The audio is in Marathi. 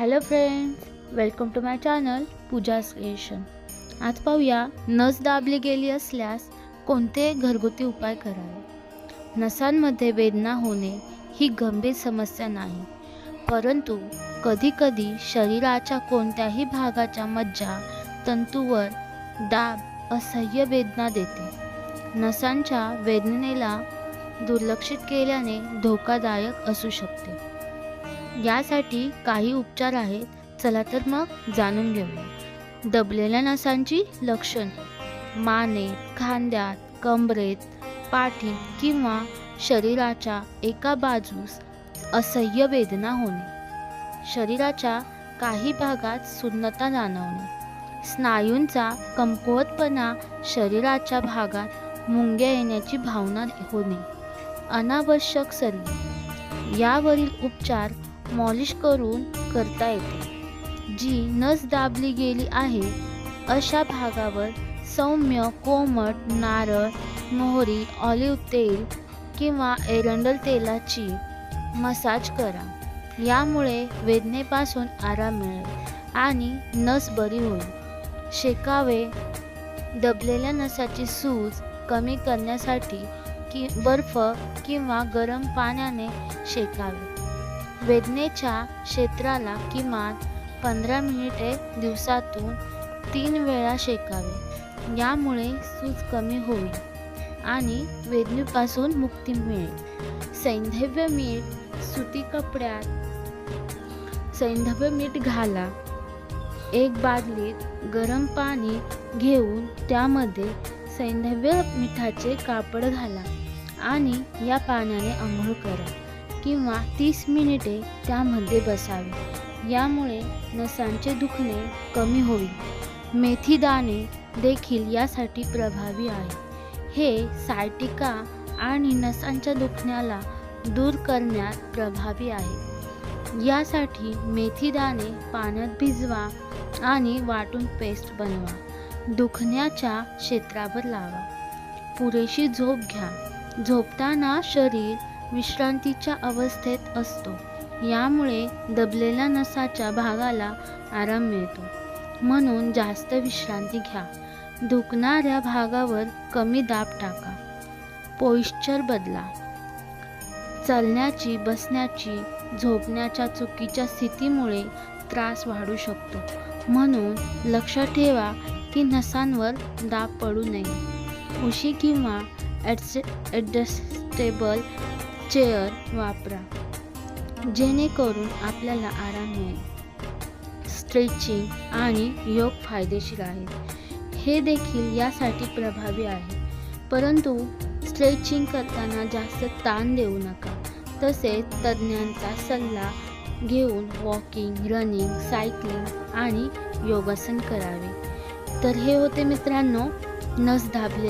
Hello friends welcome to my channel Pooja creation आज पाहूया नस दाबली गेली असल्यास कोणते घरगुती उपाय करावे? नसांमध्ये वेदना होणे ही गंभीर समस्या नाही परंतु कधीकधी शरीराच्या कोणत्याही भागाच्या मज्जा तंतूवर दाब असह्य वेदना देते. नसांच्या वेदनेला दुर्लक्षित केल्याने धोकादायक असू शकते. यासाठी काही उपचार आहेत. चला तर मग जाणून घेऊया. दबलेल्या नसांची लक्षणे. माने खांद्यात कमरेत पाठी किंवा शरीराच्या एका बाजूस असह्य वेदना होणे. शरीराच्या काही भागात सुन्नता जाणवणे. स्नायूंचा कमकुवतपणा शरीराच्या भागात मुंग्या येण्याची भावना होणे. अनावश्यक सर्दी. यावरील उपचार मॉलिश करून करता येते. जी नस दाबली गेली आहे अशा भागावर सौम्य कोमट नारळ मोहरी ऑलिव्ह तेल किंवा एरंडल तेलाची मसाज करा. यामुळे वेदनेपासून आराम मिळेल आणि नस बरी होईल. शेकावे दबलेल्या नसाची सूज कमी करण्यासाठी की बर्फ किंवा गरम पाण्याने शेकावे. वेदनेच्या क्षेत्राला किमान पंधरा मिनिटे दिवसातून तीन वेळा शेकावे. यामुळे सूज कमी होईल आणि वेदनेपासून मुक्ती मिळेल. सैंधव्य मीठ सुती कपड्यात सैंधव्य मीठ घाला. एक बादलीत गरम पाणी घेऊन त्यामध्ये सैंधव्य मिठाचे कापड घाला आणि या पाण्याने आंघोळ करा. किंवा तीस मिनिटे त्यामध्ये बसावे. यामुळे नसांचे दुखणे कमी होईल. मेथी दाणे देखील यासाठी प्रभावी आहे हे सायटिका आणि नसांच्या दुखण्याला दूर करण्यात प्रभावी आहे. यासाठी मेथी दाणे पाण्यात भिजवा आणि वाटून पेस्ट बनवा. दुखण्याच्या क्षेत्रावर लावा. पुरेशी झोप घ्या. झोपताना शरीर विश्रांतीच्या अवस्थेत असतो. यामुळे दबलेल्या नसाच्या भागाला आराम मिळतो. म्हणून जास्त विश्रांती घ्या. दुखणाऱ्या भागावर कमी दाब टाका. पोइश्चर बदला. चालण्याची बसण्याची झोपण्याच्या चुकीच्या स्थितीमुळे त्रास वाढू शकतो. म्हणून लक्ष ठेवा की नसांवर दाब पडू नये. उशी किंवा ॲडजस्टेबल चेअर वापरा. जेणेकरून आपल्याला आराम मिळेल. स्ट्रेचिंग आणि योग फायदेशीर आहेत. हे देखील यासाठी प्रभावी आहे. परंतु स्ट्रेचिंग करताना जास्त ताण देऊ नका. तसेच तज्ज्ञांचा सल्ला घेऊन वॉकिंग रनिंग सायकलिंग आणि योगासन करावे. तर हे होते मित्रांनो. नस दाबले